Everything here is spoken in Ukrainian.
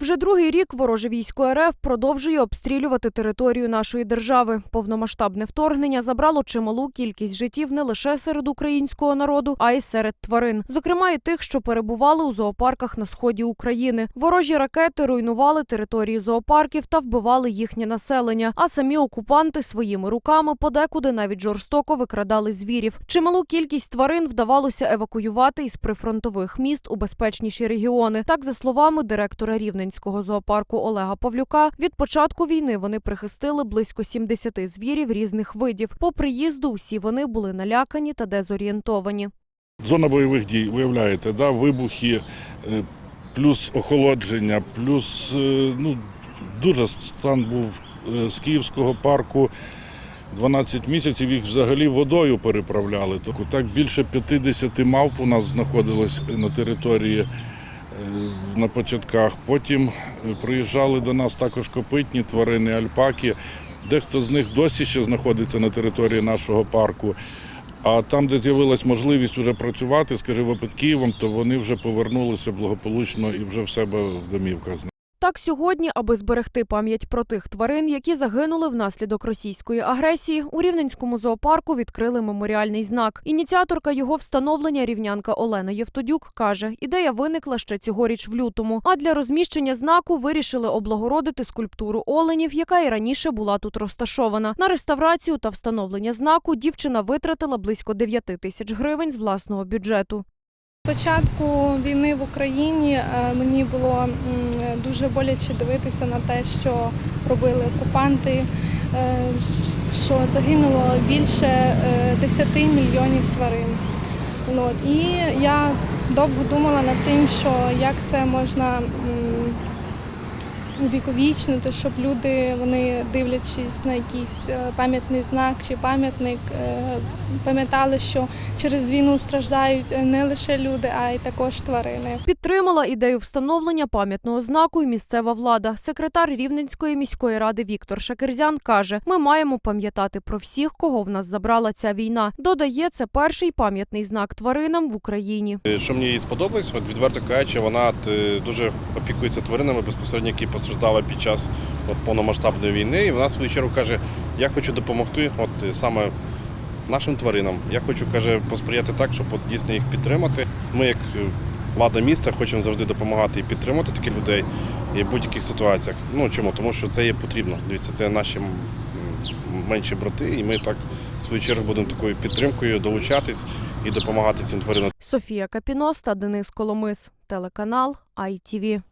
Вже другий рік вороже військо РФ продовжує обстрілювати територію нашої держави. Повномасштабне вторгнення забрало чималу кількість життів не лише серед українського народу, а й серед тварин, зокрема і тих, що перебували у зоопарках на сході України. Ворожі ракети руйнували території зоопарків та вбивали їхнє населення. А самі окупанти своїми руками подекуди навіть жорстоко викрадали звірів. Чималу кількість тварин вдавалося евакуювати із прифронтових міст у безпечніші регіони. Так, за словами директора Рівненського зоопарку Олега Павлюка, від початку війни вони прихистили близько 70 звірів різних видів. По приїзду усі вони були налякані та дезорієнтовані. Зона бойових дій, виявляєте, да, вибухи, е, плюс охолодження, плюс е, ну, дуже стан був е, з Київського парку. 12 місяців їх взагалі водою переправляли. Тобто Так більше 50 мавп у нас знаходилось на території на початках. Потім е, приїжджали до нас також копитні тварини, альпаки. Дехто з них досі ще знаходиться на території нашого парку. А там, де з'явилась можливість вже працювати, скажімо, під Києвом, то вони вже повернулися благополучно і вже в себе в домівках. Так сьогодні, аби зберегти пам'ять про тих тварин, які загинули внаслідок російської агресії, у рівненському зоопарку відкрили меморіальний знак. Ініціаторка його встановлення рівнянка Олена Євтодюк каже, ідея виникла ще цьогоріч в лютому. А для розміщення знаку вирішили облагородити скульптуру оленів, яка і раніше була тут розташована. На реставрацію та встановлення знаку дівчина витратила близько 9 тисяч гривень з власного бюджету. Початку війни в Україні е, мені було дуже боляче дивитися на те, що робили окупанти, е, що загинуло більше е, 10 мільйонів тварин. Ну, І я довго думала над тим, що як це можна м, увіковічнити, щоб люди, вони дивлячись на якийсь е, пам'ятний знак чи пам'ятник, е, пам'ятали, що через війну страждають не лише люди, а й також тварини. Підтримала ідею встановлення пам'ятного знаку і місцева влада. Секретар Рівненської міської ради Віктор Шакерзян каже: ми маємо пам'ятати про всіх, кого в нас забрала ця війна. Додає, це перший пам'ятний знак тваринам в Україні. Е, Що мені сподобалось, от відверто кажучи, вона е, дуже опікується тваринами безпосередньо, які постраждали під час от, повномасштабної війни. І вона в свою чергу каже: я хочу допомогти от, е, саме нашим тваринам. Я хочу каже, посприяти так, щоб от, дійсно їх підтримати. Ми, як е, влада міста, хочемо завжди допомагати і підтримати таких людей і в будь-яких ситуаціях. Ну чому? Тому що це є потрібно. Дивіться, це наші менші брати, і ми так в свою чергу будемо такою підтримкою долучатись і допомагати цим тваринам. Софія Капіност та Денис Коломис. Телеканал ITV.